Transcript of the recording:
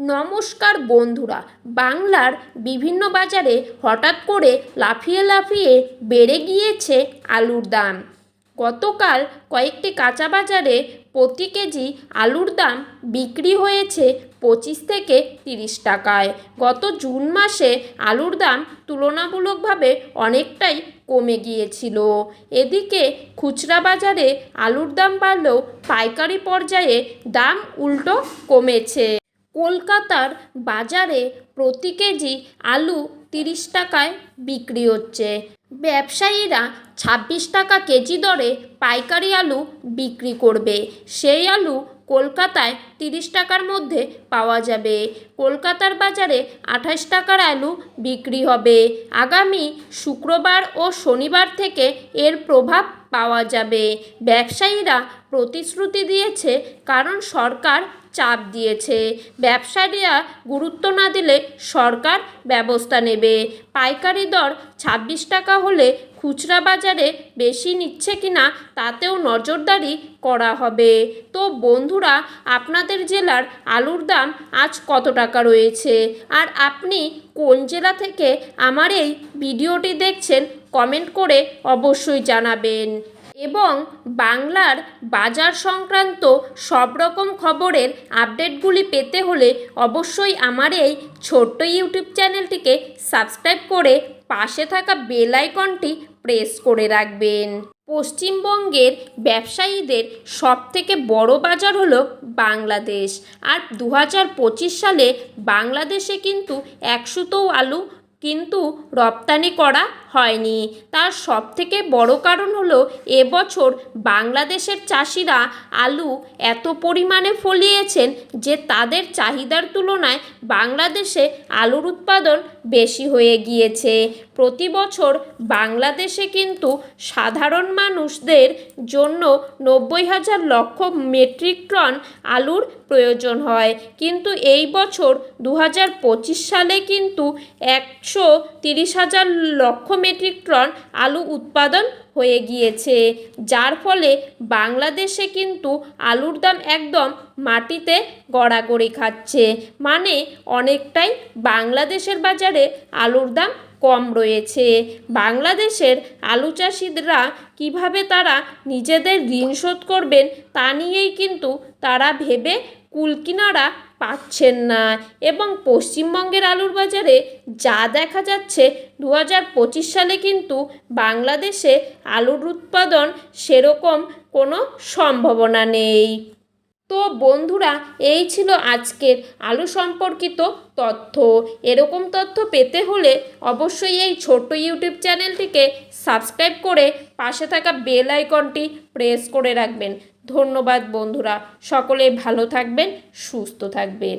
নমস্কার বন্ধুরা, বাংলার বিভিন্ন বাজারে হঠাৎ করে লাফিয়ে লাফিয়ে বেড়ে গিয়েছে আলুর দাম। গতকাল কয়েকটি কাঁচা বাজারে প্রতি কেজি আলুর দাম বিক্রি হয়েছে পঁচিশ থেকে তিরিশ টাকায়। গত জুন মাসে আলুর দাম তুলনামূলকভাবে অনেকটাই কমে গিয়েছিল। এদিকে খুচরা বাজারে আলুর দাম বাড়লেও পাইকারি পর্যায়ে দাম উল্টো কমেছে। কলকাতার বাজারে প্রতি কেজি আলু তিরিশ টাকায় বিক্রি হচ্ছে। ব্যবসায়ীরা ছাব্বিশ টাকা কেজি দরে পাইকারি আলু বিক্রি করবে। সেই আলু কলকাতায় তিরিশ টাকার মধ্যে পাওয়া যাবে। কলকাতার বাজারে আঠাশ টাকার আলু বিক্রি হবে। আগামী শুক্রবার ও শনিবার থেকে এর প্রভাব পাওয়া যাবে। ব্যবসায়ীরা প্রতিশ্রুতি দিয়েছে, কারণ সরকার চাপ দিয়েছে। ব্যবসায়ীরা গুরুত্ব না দিলে সরকার ব্যবস্থা নেবে। পাইকারি দর ছাব্বিশ টাকা হলে খুচরা বাজারে বেশি নিচ্ছে কিনা তাতেও নজরদারি করা হবে। তো বন্ধুরা, আপনাদের জেলার আলুর দাম আজ কত টাকা রয়েছে? আর আপনি কোন জেলা থেকে আমার এই ভিডিওটি দেখছেন, কমেন্ট করে অবশ্যই জানাবেন। এবং বাংলার বাজার সংক্রান্ত সব রকম খবরের আপডেটগুলি পেতে হলে অবশ্যই আমার এই ছোট্ট ইউটিউব চ্যানেলটিকে সাবস্ক্রাইব করে পাশে থাকা বেল আইকনটি প্রেস করে রাখবেন। পশ্চিমবঙ্গের ব্যবসায়ীদের সবথেকে বড় বাজার হলো বাংলাদেশ। আর দু হাজার পঁচিশ সালে বাংলাদেশে কিন্তু একশোতেও আলু কিন্তু রপ্তানি করা হয়নি। তার সবথেকে বড় কারণ হলো এবছর বাংলাদেশের চাষিরা আলু এত পরিমাণে ফলিয়েছেন যে তাদের চাহিদার তুলনায় বাংলাদেশে আলুর উৎপাদন বেশি হয়ে গিয়েছে। প্রতি বছর বাংলাদেশে কিন্তু সাধারণ মানুষদের জন্য নব্বই হাজার লক্ষ মেট্রিক টন আলুর প্রয়োজন হয়। কিন্তু এই বছর দু হাজার পঁচিশ সালে কিন্তু একশো তিরিশ হাজার লক্ষ মেট্রিক টন আলু উৎপাদন হয়ে গিয়েছে, যার ফলে বাংলাদেশে কিন্তু আলুর দাম একদম মাটিতে গড়াগড়ি খাচ্ছে। মানে অনেকটাই বাংলাদেশের বাজারে আলুর দাম কম রয়েছে। বাংলাদেশের আলু চাষিরা কীভাবে তারা নিজেদের ঋণ শোধ করবেন তা নিয়েই কিন্তু তারা ভেবে কুলকিনারা পাচ্ছেন না। এবং পশ্চিমবঙ্গের আলুর বাজারে যা দেখা যাচ্ছে দু হাজার পঁচিশ সালে কিন্তু বাংলাদেশে আলুর উৎপাদন সেরকম কোনো সম্ভাবনা নেই। তো বন্ধুরা, এই ছিল আজকের আলু সম্পর্কিত তথ্য। এরকম তথ্য পেতে হলে অবশ্যই এই ছোট্ট ইউটিউব চ্যানেলটিকে সাবস্ক্রাইব করে পাশে থাকা বেল আইকনটি প্রেস করে রাখবেন। ধন্যবাদ বন্ধুরা। সকলে ভালো থাকবেন সুস্থ থাকবেন।